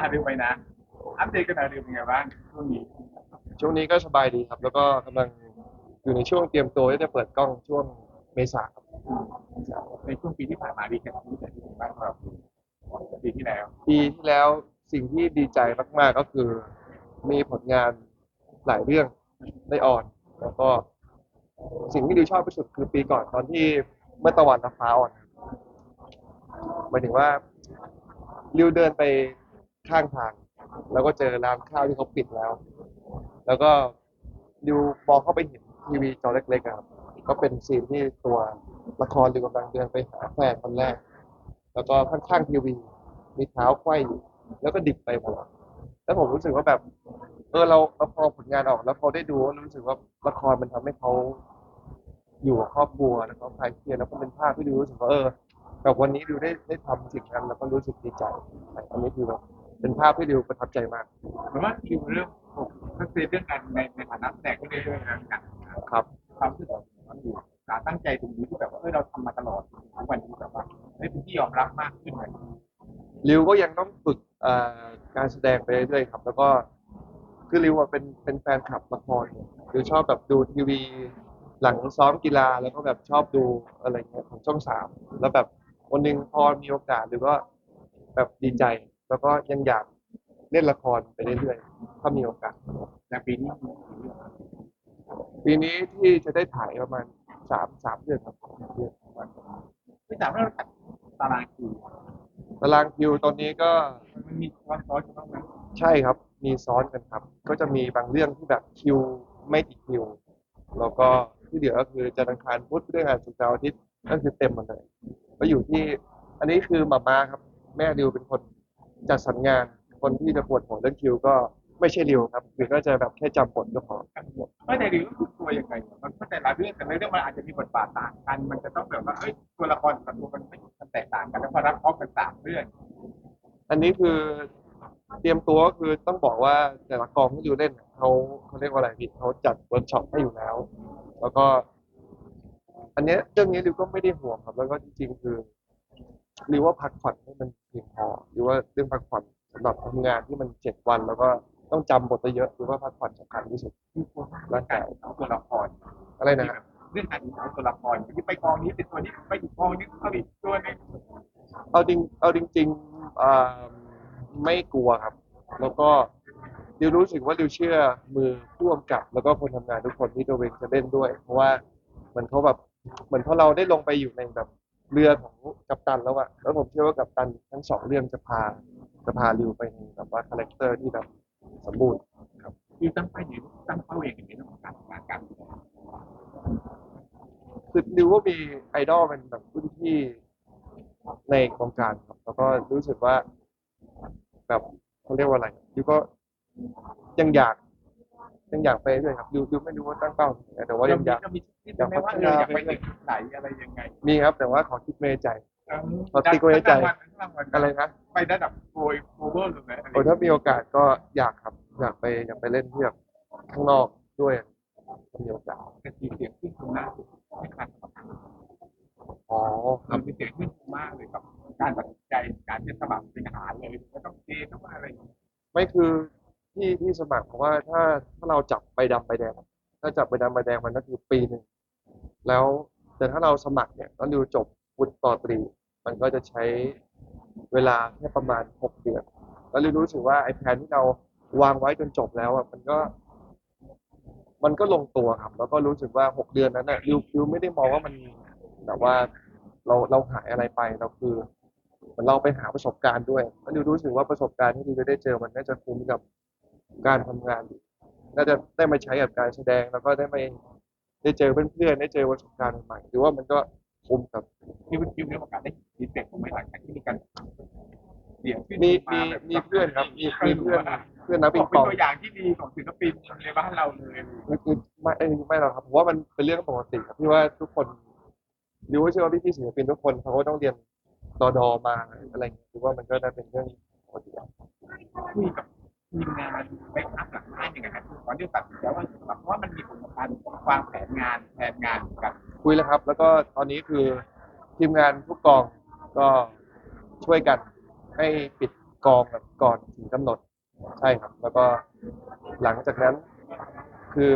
อะเร็วไปนะ อัปเดตกันหน่อยเร็วเป็นไงบ้างช่วงนี้ช่วงนี้ก็สบายดีครับ แล้วก็กำลังอยู่ในช่วงเตรียมตัวที่จะเปิดกล้องช่วงเมษาครับในช่วงปีที่ผ่านมาดีแค่ที่ไหนที่บ้านเราปีที่แล้ว ปีที่แล้วสิ่งที่ดีใจมากๆก็คือ มีผลงานหลายเรื่องได้ออน แล้วก็ สิ่งที่ดิวชอบที่สุดคือปีก่อนตอนที่เมื่อตะวันฟ้าอ่อนหมายถึงว่าริวเดินไป ข้างทาง แล้วก็เจอร้านข้าวที่เขาปิดแล้ว แล้วก็ดิวมองเข้าไปเห็นทีวีจอเล็กๆอะครับก็เป็นซีนที่ตัวละครดิวกำลังเดินไปหาแฟนคนแรก แล้วก็ข้างๆทีวีมีเท้าไขว้อยู่แล้วก็ดิบไปหมดแล้วผมรู้สึกว่าแบบเออเราเราพอผลงานออกแล้วเขาได้ดูรู้สึกว่าละครมันทำให้เขาอยู่กับครอบครัวแล้วก็คลายเครียดแล้วก็เป็นภาพที่ดูรู้สึกว่าเออแบบวันนี้ดูได้ได้ทำสิ่งนั้นแล้วก็รู้สึกดีใจ อันนี้คือแบบ เป็นภาพที่ดิวประทับใจมากหรือว่าคิวเรื่องทักเซเรื่องการในในฐานะแสดงก็ได้ด้วยนะกันครับความรู้สึกของมันอยู่การตั้งใจตรงนี้ที่แบบว่าเออเราทำมาตลอดทุกวันนี้แบบว่าได้เป็นที่ยอมรับมากขึ้นเลยริวก็ยังต้องฝึกเอ่อการแสดงไปเรื่อยๆครับ แล้วก็คือริวอะเป็นเป็นแฟนคลับละครเนี่ยริวชอบแบบดูทีวี หลังซ้อมกีฬาแล้วก็แบบชอบดูอะไรเงี้ยของช่องสามแล้วแบบวันหนึ่งพอมีโอกาสหรือว่าแบบดีใจ แล้วก็ยังอยากเล่นละครไปเรื่อยๆ ถ้ามีโอกาสแต่ปีนี้มีกี่เรื่องปีนี้ที่จะได้ถ่ายประมาณสามสามเดือนครับสามเดือนไม่ถามว่าเราตัดตารางคิวตารางคิวตอนนี้ก็มันมีความซ้อนกันบ้างไหมใช่ครับ มีซ้อนกันครับ ก็จะมีบางเรื่องที่แบบคิวไม่ติดคิว แล้วก็ที่เหลือก็คือจันทร์อังคารพุธเรื่องงานศุกร์เสาร์อาทิตย์ก็คือเต็มหมดเลย ก็อยู่ที่ อันนี้คือหมาม่าครับ แม่ริวเป็นคน จัดสรรงาน คนที่จะปวดหัวเรื่องคิวก็ไม่ใช่ริวครับคือก็จะแบบแค่จำบทก็พอไม่แต่ดีก็คือตัวยังไงมันก็แต่ละเรื่องแต่ละเรื่องมันอาจจะมีบทบาทต่างกัน มันจะต้องแบบว่าเอ้ยตัวละครกับตัวมันไม่มันแตกต่างกันแล้วพอรับพร้อมกันสามเรื่องอันนี้คือเตรียมตัวก็คือต้องบอกว่าแต่ละกองที่ริวเล่นเนี่ยเขาเขาเรียกว่าอะไรพี่เขาจัดเวิร์กช็อปให้อยู่แล้ว แล้วก็ อันเนี้ยเรื่องนี้ริวก็ไม่ได้ห่วงครับ แล้วก็จริงๆคือ ริวว่าพักผ่อนให้มันเพียงพอหรือว่าเรื่องพักผ่อนสำหรับทำงานที่มันเจ็ดวันแล้วก็ต้องจำบทเยอะหรือว่าพักผ่อนสำคัญที่สุดคือตัวร่างกายของตัวละครอะไรนะฮะเรื่องการของตัวละครที่ไปกองนี้เป็นตัวนี้ไปอีกกองนี้เข้าอีกตัวหนึงเอาจริงเอาจริงๆอ่าไม่กลัวครับ แล้วก็ริวรู้สึกว่าริวเชื่อมือผู้กำกับ แล้วก็คนทำงานทุกคนที่ตัวเองจะเล่นด้วย เพราะว่าเหมือนเขาแบบเหมือนพอเราได้ลงไปอยู่ในแบบ เรือของกัปตันแล้วอะแล้วผมเชื่อว่ากัปตันทั้งสองเรื่องจะพาจะพาริวไปในแบบว่าคาแรคเตอร์ที่แบบสมบูรณ์คือตั้งไปอยู่ตั้งเป้าเองอย่างนี้เรื่องของการทำงานกันคือริวก็มีไอดอลเป็นแบบรุ่นพี่ในวงการครับแล้วก็รู้สึกว่า แบบเขาเรียกว่าอะไรริวก็ยังอยาก ยังอยากไปเรื่อยครับริวริวไม่รู้ว่าตั้งเป้าถึงไหนแต่ว่ายังอยากจะมีคิดไหมว่าเอออยากไปถึงไหนอะไรยังไงมีครับ แต่ว่าขอคิดเมใจเออขอติ๊กไว้ในใจทั้งรางวัลทั้งรางวัลอะไรนะไประดับโกยโกลบอลเลยไหมอะไรโอ้ถ้ามีโอกาสก็อยากครับ อยากไปอยากไปเล่นที่แบบข้างนอกด้วยถ้ามีโอกาสแต่สีเสียงขึ้นตรงหน้าไม่ขาดสำคัญอ๋อคมัรันบ มีเสียงขึ้นมากเลยกับการตัดสินใจการจะสมัครเป็นทหารเลยไม่ต้องเกณฑ์ต้องอะไรอย่างเงี้ยไม่คือ ที่ที่สมัครเพราะว่าถ้าถ้าเราจับใบดำใบแดง ถ้าจับใบดำใบแดงมันก็คือปีหนึ่งแล้วแต่ถ้าเราสมัครเนี่ยตอนดูจบวุฒิต่อตรี มันก็จะใช้เวลาแค่ประมาณหกเดือนแล้วเรารู้สึกว่าไอ้แผนที่เราวางไว้จนจบแล้วอะมันก็ มันก็ลงตัวครับ แล้วก็รู้สึกว่าหกเดือนนั้นน่ะริวริวไม่ได้มองว่ามันแบบว่าเราเราหายอะไรไปเราคือเหมือนเราไปหาประสบการณ์ด้วยแล้วริวรู้สึกว่าประสบการณ์ที่ริวได้เจอมันน่าจะคุ้มกับ การทำงาน น่าจะได้มาใช้กับการแสดง แล้วก็ได้ไปได้เจอเพื่อนๆได้เจอประสบการณ์ใหม่ๆหรือว่ามันก็คุ้มครับที่คุณคิวมีโอกาสได้ฟีดแบ็กของไม่หลังจากที่มีการเสียงขึ้นมีามีแบบมีเพื่อนครับมีมีเพื่อนบอกเพื่อนนักปิงเป็ปนองตัวอย่างที่ดีของศิลปินในบ้านเราเลยคือคือไม่เอ้ยไม่หรอกครับผมว่ามันเป็นเรื่องปกติครับที่ว่าทุกคนริวก็เชื่อว่าพี่ๆศิลปินทุกคนเขาก็ต้องเรียนดอดอมาอะไรอย่างเงี้ยคือว่ามันก็น่าเป็นเรื่องปกติครับคุยกับ ทีมงานไปอัพหลังบ้านยังไงครับตอนที่ตัดสินใจว่าเพราะว่ามันมีผลต่อการวางแผนงานแผนงานกันคุยแล้วครับ แล้วก็ตอนนี้คือทีมงานทุกกองก็ช่วยกันให้ปิดกองแบบก่อนถึงกำหนดใช่ครับ แล้วก็หลังจากนั้นคือ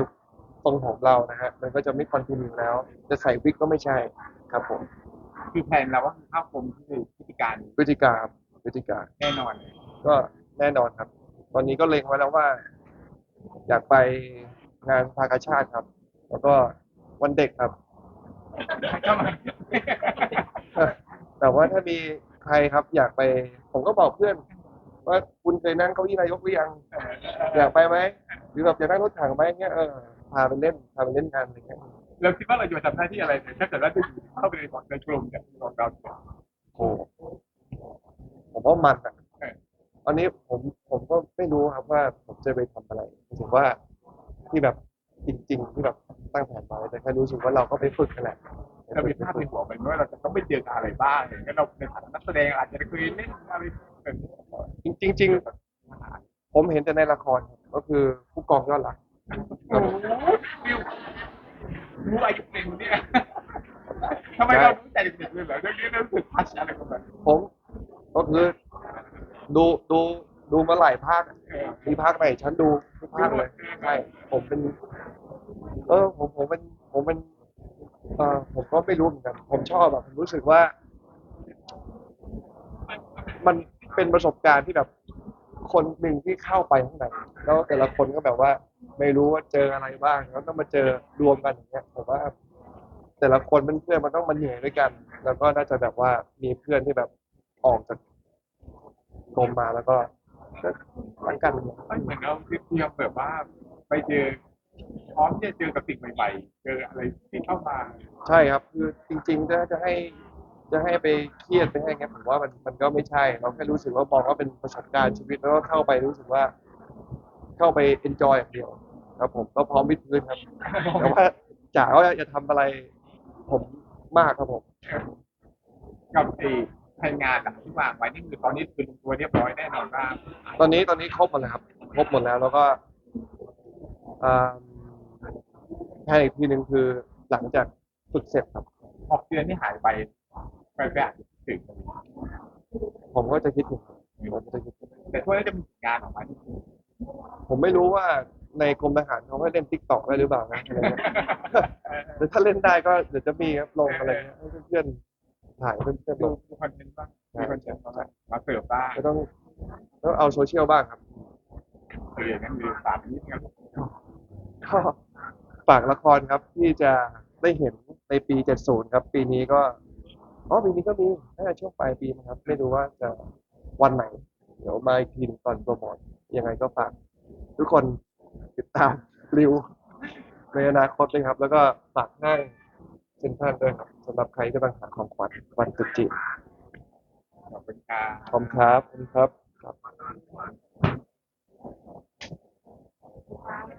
ทรงผมเรานะฮะมันก็จะไม่คอนติเนียแล้ว จะใส่วิกก็ไม่ใช่ครับผมคือแผนเราว่าคือเข้าคมที่พฤติการพฤติการพฤติการแน่นอน ก็แน่นอนครับ ตอนนี้ก็เล็งไว้แล้วว่า อยากไปงานภาคชาติครับ แล้วก็วันเด็กครับเข้ามาแต่ว่าถ้ามีใครครับ อยากไป ผมก็บอกเพื่อน ว่าคุณเคยนั่งเก้าอี้นายกหรือยัง อยากไปไหมหรือแบบอยากนั่งรถถังไหมเงี้ยเออพาไปเล่นพาไปเล่นงานอะไรเงี้ยเราคิดว่าเราจะทำหน้าที่อะไรเนี่ยถ้าเกิดว่าจะอยู่เข้าไปในของในกลุ่มเนี่ยของเราเนี่ยโอ้ผมว่ามันอะเอออันนี้ผมผม ก็ไม่รู้ครับว่าผมจะไปทำอะไรถึงว่าที่แบบจริง ๆ ที่แบบตั้งแผนไว้แต่แค่รู้สึกว่าเราก็ไปฝึกกันแหละเรามีภาพในหัวไหมว่าเราจะต้องไปเจอกับอะไรบ้างอย่างเงี้ยเราในฐานะนักแสดงอาจจะเคยเล่นอะไรแบบนี้จริงจริงๆผมเห็นแต่ในละครครับก็คือผู้กองยอดหลักโอ้โหฟิวรู้อายุเด็กเนี่ยทำไมเรารู้ใจเด็กเลยเหรอเรื่องนี้เรารู้สึกทัชอะไรกันแบบผมก็คือดูดู ดูมาหลายภาคมีภาคไหนฉันดูทุกภาคเลยใช่ผมเป็น เออ ผมผมเป็นผมเป็นเออผมก็ไม่รู้เหมือนกัน ผมชอบแบบผมรู้สึกว่า มันเป็นประสบการณ์ที่แบบ คนหนึ่งที่เข้าไปข้างในแล้วแต่ละคนก็แบบว่า ไม่รู้ว่าเจออะไรบ้างแล้วต้องมาเจอรวมกันอย่างเงี้ยผมว่า แต่ละคนเป็นเพื่อนมันต้องมาเหนื่อยด้วยกัน แล้วก็น่าจะแบบว่ามีเพื่อนที่แบบออกจากกรมมาแล้วก็ ก็รักกันไม่เหมือนเราคือเตรียมแบบว่าไปเจอพร้อมที่จะเจอกับสิ่งใหม่ๆ เจออะไรที่เข้ามา ใช่ครับ คือจริงๆถ้าจะให้จะให้ไปเครียดไปให้ไงผมว่ามันมันก็ไม่ใช่ เราแค่รู้สึกว่ามองว่าเป็นประสบการณ์ชีวิตแล้วก็เข้าไปรู้สึกว่า เข้าไปเอนจอยอย่างเดียว ครับผมก็พร้อมวิดพื้นครับแต่ว่าจ๋าว่าจะทำอะไร ผมมากครับผมกับไอ้ ไทยงานอะที่วางไว้นี่คือตอนนี้คือลงตัวเรียบร้อยแน่นอนว่าตอนนี้ตอนนี้ครบหมดแล้วครับ ครบหมดแล้วแล้วก็อ่าแค่อีกทีหนึ่งคือหลังจากฝึกเสร็จครับหกเดือนที่หายไปไปไปอาจจะถึงผมก็จะคิดถึงผมก็จะคิดถึงแต่ทั่วแล้วจะมีงานออกมาที่ผมไม่รู้ว่าในกรมทหารเขาให้เล่นติ๊กต็อกได้หรือเปล่านะอะไรเงี้ยแต่ถ้าเล่นได้ก็เดี๋ยวจะมีครับลงอะไรเงี้ยให้เพื่อนๆ ถ่ายเพื่อนๆลดูงดูคอนเทนต์บ้างมีคอนเทนต์บ้างมาเสิร์ฟบ้างก็ต้องต้องเอาโซเชียลบ้างครับคืออย่างนั้นคือสามนิดนึงก็ฝากละครครับที่จะได้เห็นในปี 70 ครับ ปีนี้ก็อ๋อปีนี้ก็มีน่าจะช่วงปลายปีนะครับ ไม่รู้ว่าจะวันไหน เดี๋ยวมาอีกทีหนึ่งตอนโปรโมทยังไงก็ฝากทุกคนติดตามริวในอนาคตเลยครับ แล้วก็ฝากห้างเซ็ นท่านด้วยครับสำหรับใครที่กำลังหาของขวัญวันตรุษจินขอบคุณครับขอบคุณรับขอบครับ